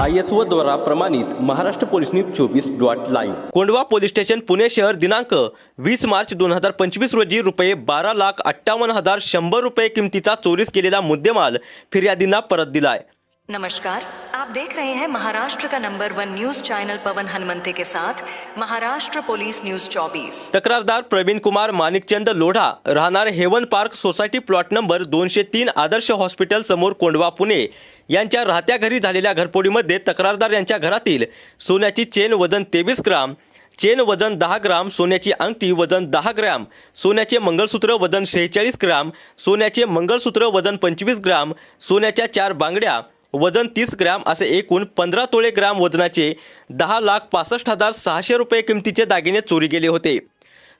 I S O द्वारा प्रमाणित Maharashtra police news चोवीस dot live. Kondhwa police station Pune शहर दिनांक वीस मार्च दोन हजार पंचवीस रोजी रुपये बारा लाख अठ्ठावन्न हजार शंभर रुपये किमतीचा चोरीस केलेला मुद्देमाल फिर्यादींना परत दिलाय. नमस्कार आप देख रहे हैं महाराष्ट्र का number one news channel Pavan Hanumante के साथ महाराष्ट्र पुलिस न्यूज 24 तक्रारदार प्रवीण कुमार माणिकचंद लोढा राहणार Heaven Park society plot number दोनशे तीन आदर्श हॉस्पिटल समोर कोंडवा पुणे. यांच्या राहत्या घरी झालेल्या घरपोडीमध्ये तक्रारदार यांच्या घरातील सोन्याची चेन वजन तेवीस ग्राम चेन वजन दहा ग्राम सोन्याची अंगठी वजन दहा ग्राम सोन्याचे मंगळसूत्र वजन शेहेचाळीस ग्राम सोन्याचे मंगळसूत्र वजन पंचवीस ग्राम सोन्याच्या चार बांगड्या वजन तीस ग्रॅम असे एकूण पंधरा तोळे ग्राम वजनाचे दहा लाख पासष्ट हजार सहाशे रुपये किमतीचे दागिने चोरी गेले होते.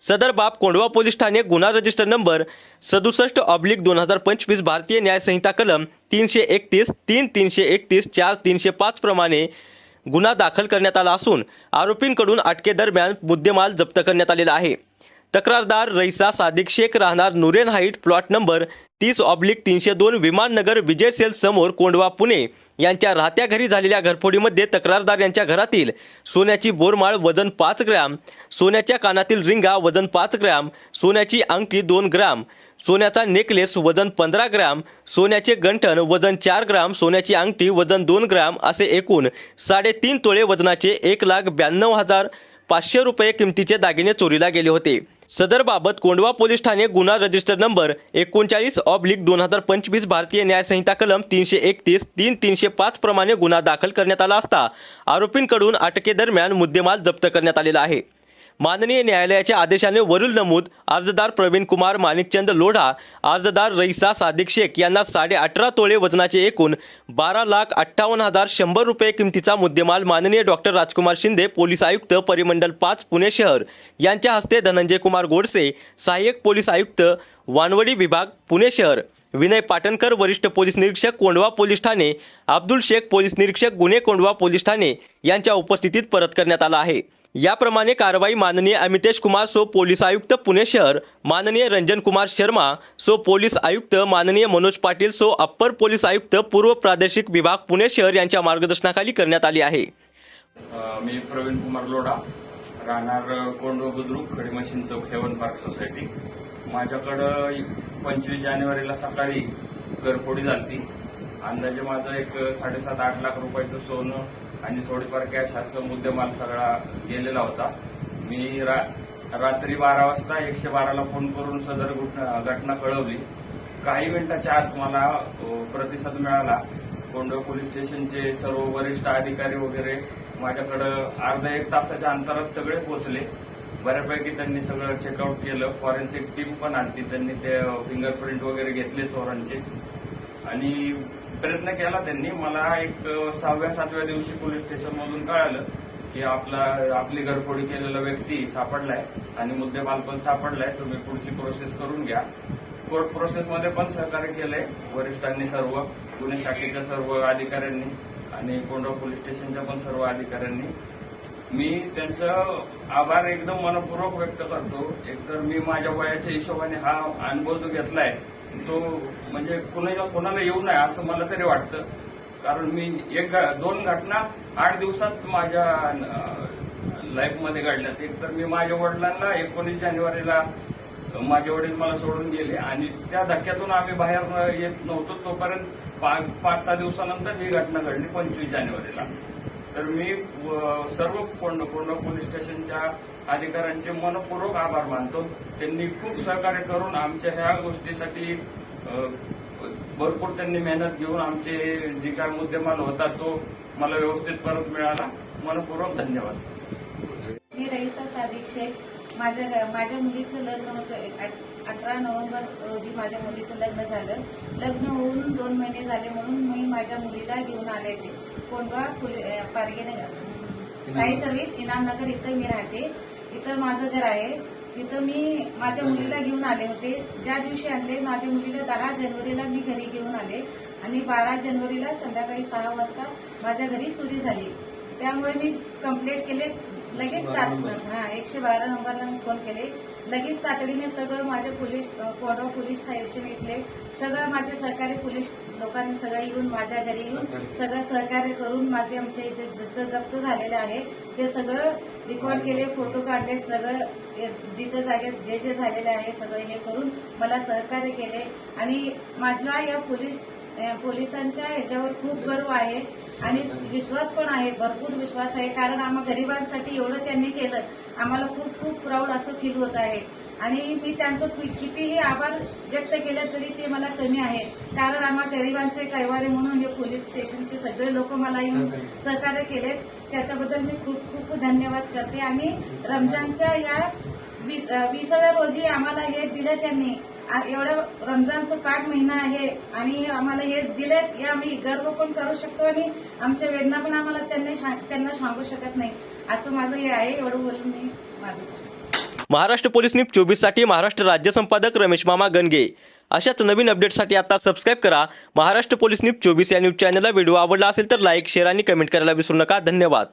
सदर बाब कोंडवा पोलीस ठाणे गुन्हा रजिस्टर नंबर सदुसष्ट ऑब्लिक दोन हजार पंचवीस भारतीय न्यायसंहिता कलम तीनशे एकतीस तीन तीनशे एकतीस चार तीनशे पाच प्रमाणे गुन्हा दाखल करण्यात आला असून आरोपींकडून अटकेदरम्यान मुद्देमाल जप्त करण्यात आलेला आहे. तक्रारदार रईसा सादिक शेख राहणार नुरेन हाईट प्लॉट नंबर तीस ऑब्लिक तीनशे दोन विमाननगर विजय सेल समोर कोंडवा पुणे. यांच्या राहत्या घरी झालेल्या घरफोडीमध्ये तक्रारदार यांच्या घरातील सोन्याची बोरमाळ वजन पाच ग्रॅम सोन्याच्या कानातील रिंगा वजन पाच ग्रॅम सोन्याची अंगठी दोन ग्रॅम सोन्याचा नेकलेस वजन पंधरा ग्रॅम सोन्याचे गंठण वजन चार ग्राम सोन्याची अंगठी वजन दोन ग्राम असे एकूण साडेतीन तोळे वजनाचे एक लाख ब्याण्णव हजार पाचशे रुपये किमतीचे दागिने चोरीला गेले होते. सदर बाबत कोंडवा पोलीस ठाणे गुन्हा रजिस्टर नंबर एकोणचाळीस ऑब्लिक दोन हजार पंचवीस भारतीय न्याय संहिता कलम तीनशे एकतीस तीन तीनशे पाच प्रमाणे गुन्हा दाखल करण्यात आला असता आरोपींकडून अटकेदरम्यान मुद्देमाल जप्त करण्यात आलेला आहे. माननीय न्यायालयाच्या आदेशाने वरील नमूद अर्जदार प्रवीण कुमार माणिकचंद लोढा अर्जदार रईसा सादिक शेख यांना साडे अठरा तोळे वजनाचे एकूण बारा लाख अठ्ठावन्न हजार शंभर रुपये किमतीचा मुद्देमाल माननीय डॉक्टर राजकुमार शिंदे पोलीस आयुक्त परिमंडल पाच पुणे शहर. यांच्या हस्ते धनंजय कुमार गोडसे सहाय्यक पोलीस आयुक्त वानवडी विभाग पुणे शहर. विनय पाटणकर वरिष्ठ पोलीस निरीक्षक कोंडवा पोलीस ठाणे. अब्दुल शेख पोलीस निरीक्षक गुन्हे कोंडवा पोलीस ठाणे यांच्या उपस्थितीत परत करण्यात आला आहे. याप्रमाणे कारवाई माननीय अमितेश कुमार सो पोलीस आयुक्त पुणे शहर माननीय रंजन कुमार शर्मा सो पोलीस आयुक्त माननीय मनोज पाटील सो अप्पर पोलीस आयुक्त पूर्व प्रादेशिक विभाग पुणे शहर यांच्या मार्गदर्शनाखाली करण्यात आली आहे. मी प्रवीण कुमार लोढा राहणार कोंडो बुद्रुक खडी मशीन चौक हेवन पार्क सोसायटी. माझ्याकडं पंचवीस जानेवारीला सकाळी घरफोडी झाली अंदाजे माझं एक साडेसात आठ लाख रुपयाचं सोनं आणि थोडीफार कॅश असं मुद्देमाल सगळा गेलेला होता. मी रा- रात्री बारा वाजता एकशे बाराला फोन करून सदर घटना घटना कळवली. काही मिनिटाच्या आत मला प्रतिसाद मिळाला. कोंडो पोलीस स्टेशनचे सर्व वरिष्ठ अधिकारी वगैरे माझ्याकडं अर्धा एक तासाच्या अंतरात सगळे पोहोचले. बऱ्यापैकी त्यांनी सगळं चेकआउट केलं. फॉरेन्सिक टीम पण आणली त्यांनी ते फिंगरप्रिंट वगैरे घेतले चोरांचे. आणि प्रयत्न केला त्यांनी. मला एक सहाव्या सातव्या दिवशी पोलीस स्टेशन मधून कळालं की आपला आपली घरफोडी केलेला व्यक्ती सापडलाय आणि मुद्देमाल पण सापडलाय. तुम्ही पुढची प्रोसेस करून घ्या. कोर्ट प्रोसेसमध्ये पण सहकार्य केलंय वरिष्ठांनी सर्व गुन्हे शाखेच्या सर्व अधिकाऱ्यांनी आणि कोंडा पोलीस स्टेशनच्या पण सर्व अधिकाऱ्यांनी. मी त्यांचं आभार एकदम मनपूर्वक व्यक्त करतो. एकतर मी माझ्या वयाच्या हिशोबाने हा अनुभव जो घेतलाय तो म्हणजे कुणाला कोणाला येऊ नये असं मला तरी वाटतं. कारण मी एक दोन घटना आठ दिवसात माझ्या लाईफमध्ये घडल्यात. एक तर मी माझ्या वडिलांना एकोणीस जानेवारीला माझे वडील मला सोडून गेले आणि त्या धक्क्यातून आम्ही बाहेर येत नव्हतो. तोपर्यंत पाच सहा दिवसानंतर ही घटना घडली पंचवीस जानेवारीला. तर मी सर्व कोंड कोंड पोलीस स्टेशनच्या अधिकाऱ्यांचे मनपूर्वक आभार मानतो. त्यांनी खूप सहकार्य करून आमच्या ह्या गोष्टीसाठी भरपूर त्यांनी मेहनत घेऊन आमचे जे काय मुद्देमाल होता तो मला व्यवस्थित परत मिळाला. मनपूर्वक धन्यवाद. मी रईसा सादिक शेख. माझ्या माझ्या मुलीचं लग्न होतं अठरा नोव्हेंबर रोजी माझ्या मुलीचं लग्न झालं. लग्न होऊन दोन महिने झाले म्हणून मी माझ्या मुलीला घेऊन आले ते. कोंडवा पारगे साई सर्व्हिस इनामनगर इथं मी राहते. इथं माझं घर आहे. तिथं मी माझ्या मुलीला घेऊन आले होते. ज्या दिवशी आणले माझ्या मुलीला दहा जानेवारीला मी घरी घेऊन आले आणि बारा जानेवारीला संध्याकाळी सहा वाजता माझ्या घरी चोरी झाली. त्यामुळे मी कंप्लेंट केले. लगेच हा एकशे बारा नंबरला मी फोन केले. लगेच तातडीने सगळं माझे पोलीस कोंडवा पोलीस स्टेशन इथले सगळं माझे सहकारी पोलीस लोकांनी सगळं येऊन माझ्या घरी येऊन सगळं सहकार्य करून माझे आमचे इथे जिथं जप्त झालेले आहे ते सगळं रेकॉर्ड केले फोटो काढले सगळं जिथं जागेत जे जे झालेले आहे सगळं हे करून मला सहकार्य केले. आणि माझला या पोलीस पोलिसांच्या ह्याच्यावर खूप गर्व आहे आणि विश्वास पण आहे भरपूर विश्वास आहे. कारण आम्हा गरिबांसाठी एवढं त्यांनी केलं आम्हाला खूप खूप प्राऊड असं फील होत आहे. आणि मी त्यांचं कितीही आभार व्यक्त केलं तरी ते मला कमी आहे. कारण आम्हा गरिबांचे कैवारी म्हणून हे पोलीस स्टेशनचे सगळे लोक मला येऊन सहकार्य. केले त्याच्याबद्दल मी खूप खूप धन्यवाद करते. आणि रमजानच्या या वीस विसाव्या रोजी आम्हाला हे दिलं त्यांनी. एवढ्या रमजानचं पाठ महिना आहे आणि आम्हाला हे दिलेत हे आम्ही गर्व पण करू शकतो आणि आमच्या वेदना पण आम्हाला त्यांनी त्यांना सांगू शकत नाही. असं माझं हे आहे एवढं बोलून मी माझं महाराष्ट्र पोलीस न्यूज चोवीससाठी महाराष्ट्र राज्य संपादक रमेश मामा गणगे. अशाच नवीन अपडेटसाठी आता सबस्क्राईब करा. महाराष्ट्र पोलीस न्यूज चोवीस या न्यूज चॅनलला व्हिडिओ आवडला असेल तर लाईक शेअर आणि कमेंट करायला विसरू नका. धन्यवाद.